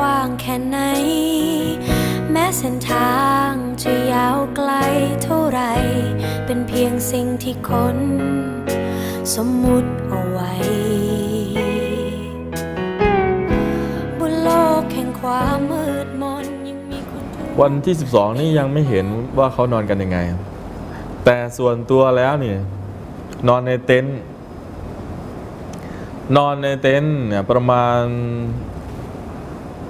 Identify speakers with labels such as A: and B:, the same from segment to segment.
A: ว้างแค่ไหน แม้เส้นทางจะยาวไกลเท่าไร เป็นเพียงสิ่งที่คนสมมุติเอาไว้ บนโลกแห่งความมืดมนยังมีคนทุก
B: วันที่ 12 นี่ยังไม่เห็นว่าเขานอนกันยังไง แต่ส่วนตัวแล้วนี่ นอนในเต็นท์นอนในเต็นท์เนี่ยประมาณ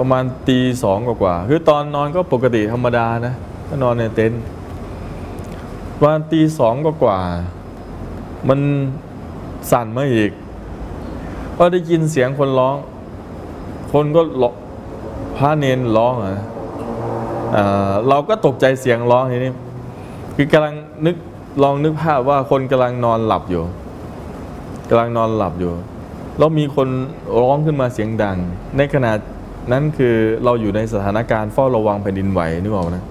B: ประมาณตีสองกว่าๆคือตอนนอนก็ปกติธรรมดานะก็นอนในเต็นท์ประมาณตีสองกว่าๆมันสั่นมาอีกก็ได้ยินเสียงคนร้อง คนก็ร้องพระเนนร้องอะนะเราก็ตกใจเสียงร้องทีนี้คือกำลังนึกลองนึกภาพว่าคนกำลังนอนหลับอยู่กำลังนอนหลับอยู่ แล้วมีคนร้องขึ้นมาเสียงดัง ในขณะ นั้นคือเราอยู่ในสถานการณ์เฝ้าระวังแผ่นดินไหวนึกออกนะ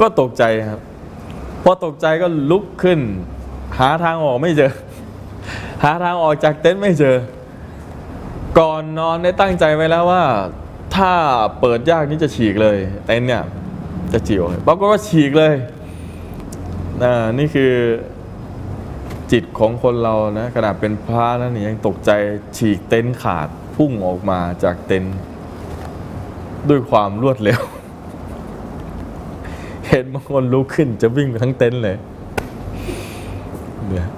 B: ก็ตกใจครับ พอตกใจก็ลุกขึ้น หาทางออกไม่เจอ หาทางออกจากเต็นท์ไม่เจอ ก่อนนอนได้ตั้งใจไว้แล้วว่า ถ้าเปิดยากนี่จะฉีกเลยเต็นท์เนี่ย จะฉีกออกเลยปรากฏว่าฉีกเลยอ่านี่คือจิตของคนเรานะขนาดเป็นพระนั่นยังตกใจฉีกเต็นท์ขาด พุ่งออกมาจากเต็นท์ด้วยความรวดเร็ว เห็นบางคนลุกขึ้นจะวิ่งไปทั้งเต็นท์เลยเนี่ย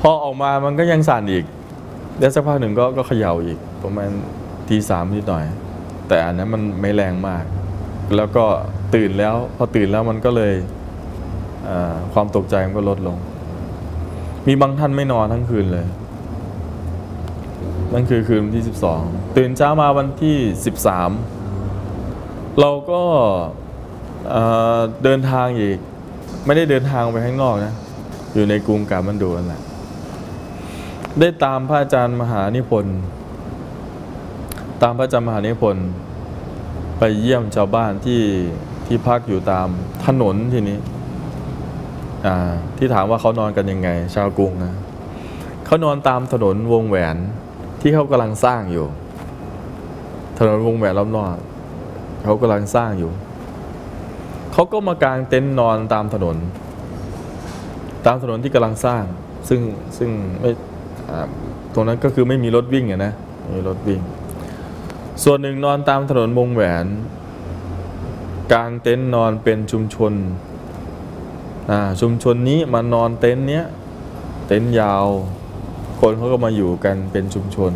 B: พอออกมามันก็ยังสั่นอีกเดี๋ยวสักพักหนึ่งก็ก็เขย่าอีก ประมาณทีสามนิดหน่อย แต่อันนั้นมันไม่แรงมาก แล้วก็ตื่นแล้วพอตื่นแล้วมันก็เลยความตกใจมันก็ลดลง มีบางท่านไม่นอนทั้งคืนเลย นั่นคือคืนวันที่ 12 ตื่นเช้ามาวันที่ 13 เราก็เอ่อเดินทางอีก ไม่ได้เดินทางไปข้างนอกนะ อยู่ในกรุงกามันดูนั่นแหละได้ตามพระอาจารย์มหานิพนธ์ตามพระอาจารย์มหานิพนธ์ไปเยี่ยมชาวบ้านที่ที่พักอยู่ตามถนนทีนี้ที่ถามว่าเขานอนกันยังไง ชาวกรุงนะเขานอนตามถนนวงแหวน ที่เขากำลังสร้างอยู่ ถนนวงแหวนรอบนอกเขากำลังสร้างอยู่ เขาก็มากางเต็นท์นอนตามถนน ตามถนนที่กำลังสร้าง ซึ่งซึ่งไม่ตรงนั้นก็คือไม่มีรถวิ่งอะนะไม่มีรถวิ่ง ส่วนหนึ่งนอนตามถนนวงแหวน กางเต็นท์นอนเป็นชุมชนชุมชนนี้มานอนเต็นท์เนี้ยเต็นท์ยาว คนเขาก็มาอยู่กันเป็นชุมชน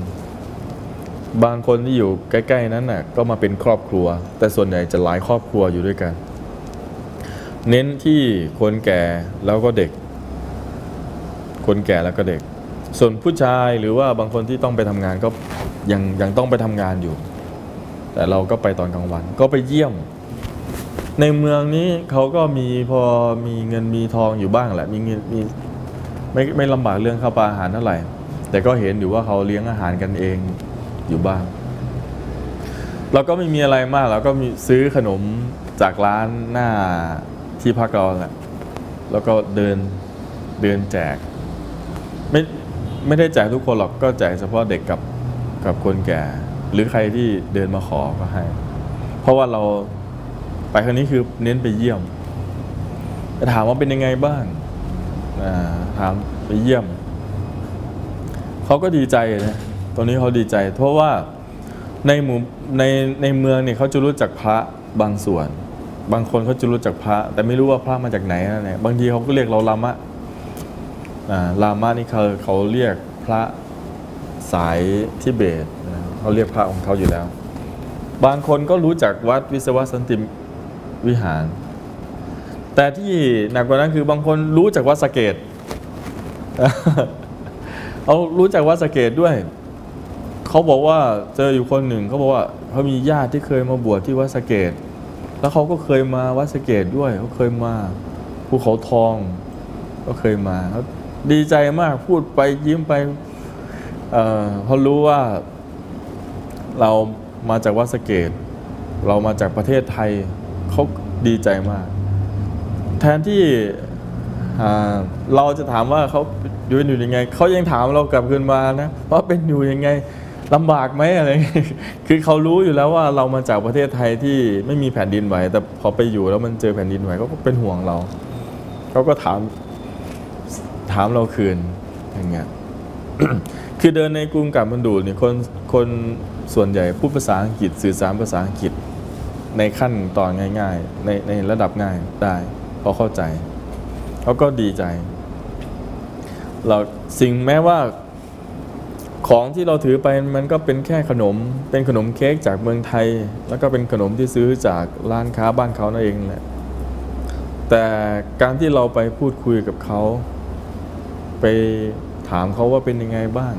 B: บางคนที่อยู่ใกล้ ๆ นั้นน่ะก็มาเป็นครอบครัว แต่ส่วนใหญ่จะหลายครอบครัวอยู่ด้วยกัน เน้นที่คนแก่แล้วก็เด็ก คนแก่แล้วก็เด็ก ส่วนผู้ชายหรือว่าบางคนที่ต้องไปทำงานก็ยังยังต้องไปทำงานอยู่ แต่เราก็ไปตอนกลางวันก็ไปเยี่ยมในเมืองนี้เขาก็มีพอมีเงินมีทองอยู่บ้างแหละ มีเงินมีไม่ไม่ลำบากเรื่องข้าวปลาอาหารเท่าไหร่ แต่ก็เห็นอยู่ว่าเขาเลี้ยงอาหารกันเองอยู่บ้างเราก็ไม่มีอะไรมากเราก็มีซื้อขนมจากร้านหน้าที่พักเราแหละแล้วก็เดินเดินแจก ไม่ไม่ได้แจกทุกคนหรอกก็แจกเฉพาะเด็กกับกับคนแก่ หรือใครที่เดินมาขอก็ให้ เพราะว่าเราไปครั้งนี้คือเน้นไปเยี่ยมจะถามว่าเป็นยังไงบ้างอ่าถามไปเยี่ยม เขาก็ดีใจนะตอนนี้เขาดีใจ เพราะว่าในหมู่ในในเมืองเนี่ยเขาจะรู้จักพระบางส่วน บางคนเขาจะรู้จักพระ แต่ไม่รู้ว่าพระมาจากไหนนั่นแหละบางทีเขาก็เรียกเราลามะอ่าลามานี่เขาเขาเรียกพระสายทิเบตนะเขาเรียกพระของเขาอยู่แล้ว บางคนก็รู้จักวัดวิศวสันติวิหาร แต่ที่หนักกว่านั้นคือบางคนรู้จักวัดสเกต เขารู้จักวัดสะเกตด้วย เขาบอกว่าเจออยู่คนหนึ่งเขาบอกว่าเขามีญาติที่เคยมาบวชที่วัดสะเกต แล้วเขาก็เคยมาวัดสะเกตด้วยเขาเคยมาภูเขาทอง ก็เคยมาเขาดีใจมากพูดไปยิ้มไปเอ่อเขารู้ว่าเรามาจากวัดสะเกต เรามาจากประเทศไทยเขาดีใจมาก แทนที่ เราจะถามว่าเขาอยู่อยู่ยังไงเขายังถามเรากลับคืนมานะว่าเป็นอยู่ยังไงลำบากไหมอะไรคือเขารู้อยู่แล้วว่าเรามาจากประเทศไทยที่ไม่มีแผ่นดินไหว แต่พอไปอยู่แล้วมันเจอแผ่นดินไหวเขาก็เป็นห่วงเราเขาก็ถามถามเราคืนอย่างเงี้ยคือเดินในกรุงกับมันดูเนี่ยคนคนส่วนใหญ่พูดภาษาอังกฤษสื่อสารภาษาอังกฤษในขั้นตอนง่าย ๆ ในในระดับง่ายได้เขาเข้าใจ เขาก็ดีใจ เราสิ่งแม้ว่าของที่เราถือไปมันก็เป็นแค่ขนม เป็นขนมเค้กจากเมืองไทย แล้วก็เป็นขนมที่ซื้อจากร้านค้าบ้านเขานั่นเองแหละ แต่การที่เราไปพูดคุยกับเขา ไปถามเขาว่าเป็นยังไงบ้าง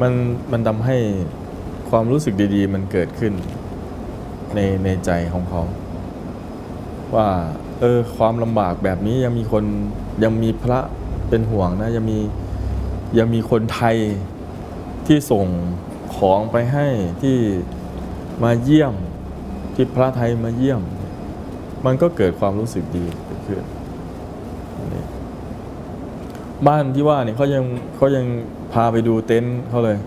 B: มันมันทำให้ความรู้สึกดี ๆ มันเกิดขึ้นในในใจของเขา ว่าเออความลำบากแบบนี้ยังมีคนยังมีพระเป็นห่วงนะยังมียังมีคนไทยที่ส่งของไปให้ที่มาเยี่ยมที่พระไทยมาเยี่ยม มันก็เกิดความรู้สึกดีเกิดขึ้นบ้านที่ว่าเนี่ยเขายังเขายังพาไปดูเต็นท์เขาเลย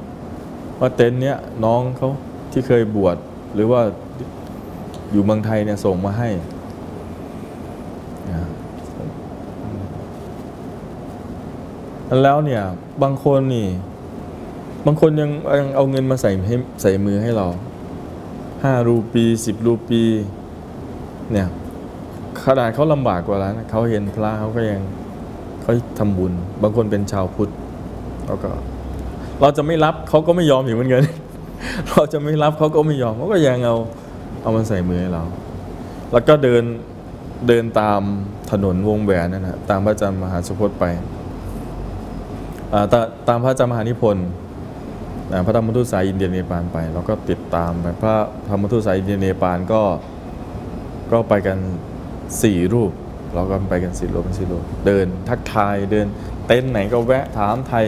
B: ว่าเต็นท์เนี้ยน้องเขาที่เคยบวชหรือว่าอยู่เมืองไทยเนี่ยส่งมาให้นะ แล้วเนี่ยบางคนนี่ บางคนยังยังเอาเงินมาใส่ให้ใส่มือให้เราห้ารูปีสิบรูปี เนี่ยขนาดเขาลำบากกว่าแล้วเขาเห็นพระเขาก็ยังเขาทำบุญ บางคนเป็นชาวพุทธเขาก็ เราจะไม่รับเขาก็ไม่ยอมอยู่เหมือนกันเราจะไม่รับเขาก็ไม่ยอมเขาก็ยังเอาเอามาใส่มือให้เรา แล้วก็เดินเดินตามถนนวงแหวนนั่นนะตามพระอาจารย์มหาสุพจน์ไป ตาตามพระอาจารย์มหานิพนธ์พระธรรมทูตสายอินเดียเนปาลไปแล้วก็ติดตามไปพระธรรมทูตสายอินเดียเนปาลก็ก็ไปกันสี่รูป เราก็ไปกันสี่รูปเป็นสี่รูป เดินทักทายเดินเต็นท์ไหนก็แวะถามไทย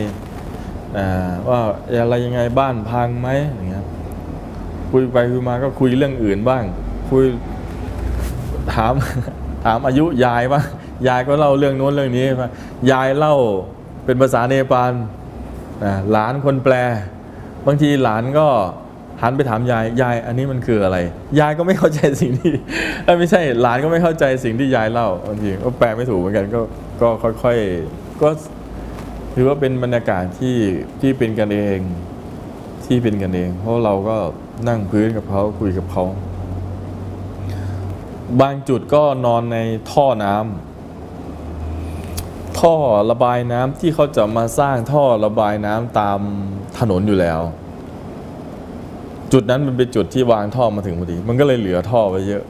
B: ว่าอะไรยังไงบ้านพังไหมอย่างเงี้ยคุยไปคุยมาก็คุยเรื่องอื่นบ้าง คุยถามถามอายุยายบ้างยายก็เล่าเรื่องโน้นเรื่องนี้มายายเล่า เป็นภาษาเนปาลหลานคนแปล บางทีหลานก็หันไปถามยายยายอันนี้มันคืออะไร ยายก็ไม่เข้าใจสิ่งที่เอ้ยไม่ใช่หลานก็ไม่เข้าใจสิ่งที่ยายเล่าบางทีก็แปลไม่ถูกเหมือนกันก็ก็ค่อยๆก็ถือว่าเป็นบรรยากาศที่ที่เป็นกันเองที่เป็นกันเอง เพราะเราก็นั่งพื้นกับเขาคุยกับเขา บางจุดก็นอนในท่อน้ำ ท่อระบายน้ำที่เขาจะมาสร้างท่อระบายน้ำตามถนนอยู่แล้ว จุดนั้นมันเป็นจุดที่วางท่อมาถึงพอดี มันก็เลยเหลือท่อไว้เยอะ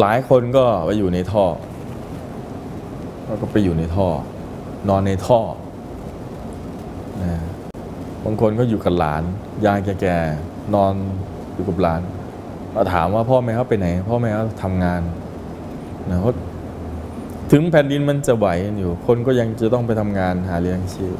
B: หลายคนก็ไปอยู่ในท่อแล้วก็ไปอยู่ในท่อ นอนในท่อนะบางคนก็อยู่กับหลาน ยายแก่ๆนอนอยู่กับหลานเราถามว่าพ่อแม่เขาไปไหน พ่อแม่เขาทำงานนะเพรา ถึงแผ่นดินมันจะไหวกันอยู่ คนก็ยังจะต้องไปทำงานหาเลี้ยงชีพ